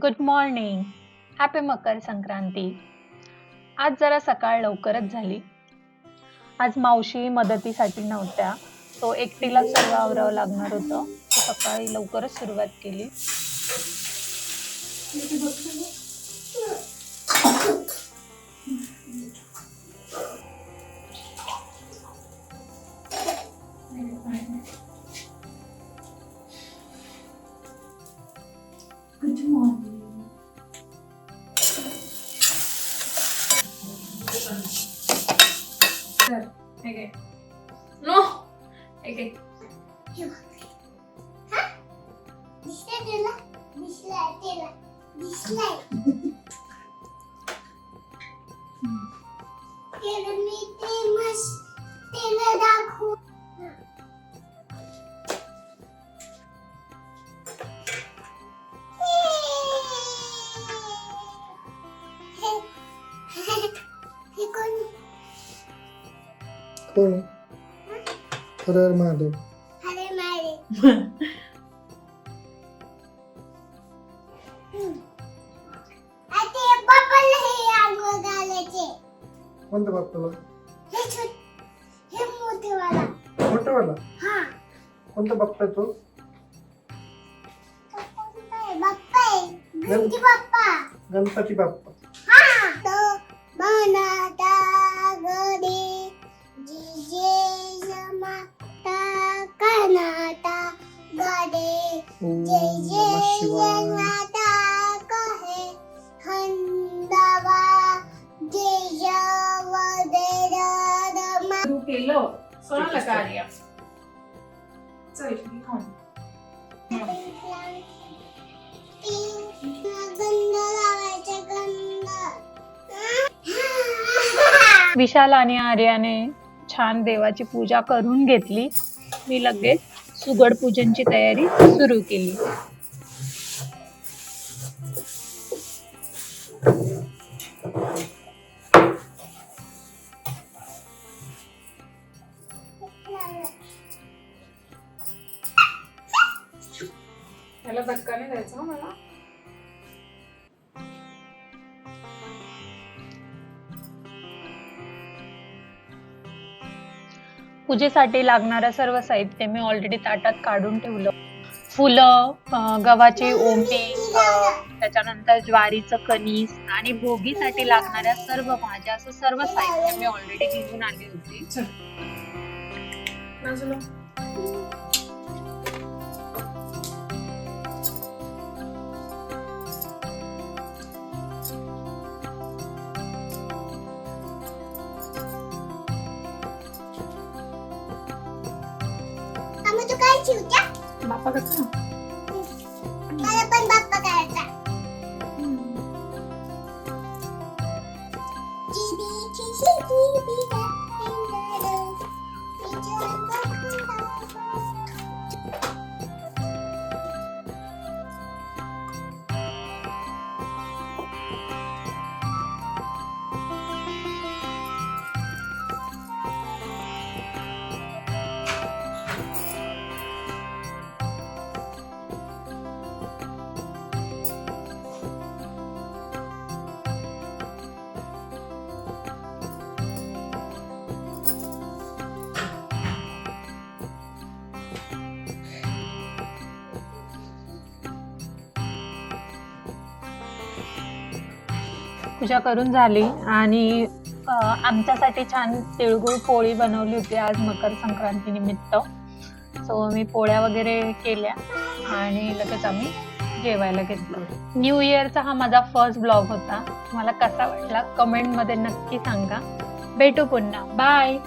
Good morning happy Makar Sankranti. आज जरा सकाळ लवकरच झाली. आज मावशी मदतीसाठी नव्हत्या. तो एकटीला सर्व आवरावं लागणार होतं. सकाळी लवकरच सुरुवात केली. Good morning. Sir, okay. No. Okay. Huh? Bisla, bisla, bisla, bisla. Tell me, tell us, tell कोण हर महादेव. अरे मारे आता बाबाला हे आंघोळ घालायचे कोणत्या बाप्पाला हे छोट हे मोठेवाला. मोठावाला? हा. कोणता बाप्पा आहे तो? कोणता? बाप्पा आहे. गणपती बाप्पा. गणपती बाप्पा. ओम नमः शिवाय केलं कार्य? चल विशाल आणि आर्याने छान देवाची पूजा करून घेतली. मी लगेच सुगड पूजनची तयारी सुरू केली. त्याला धक्का नाही द्यायचा मला. पूजेसाठी लागणारं सर्व साहित्य मी ऑलरेडी ताटात काढून ठेवलं. फुलं गव्हाची ओंबी त्याच्यानंतर ज्वारीचं कणीस आणि भोगीसाठी लागणाऱ्या सर्व भाज्या असं सर्व साहित्य मी ऑलरेडी घेऊन आली होती. 치우자. 맛봐겠어. 나도 빨리 맛봐 가야겠다. 집이 지시 집이다. 힘들어. 이제 한번 한다. पूजा करून झाली आणि आमच्यासाठी छान तिळगुळ पोळी बनवली होती आज मकर संक्रांती निमित्त. सो मी पोळ्या वगैरे केल्या आणि लगेच आम्ही जेवायला घेतलं. न्यू इयरचा हा माझा फर्स्ट ब्लॉग होता. तुम्हाला कसा वाटला कमेंटमध्ये नक्की सांगा. भेटू पुन्हा. बाय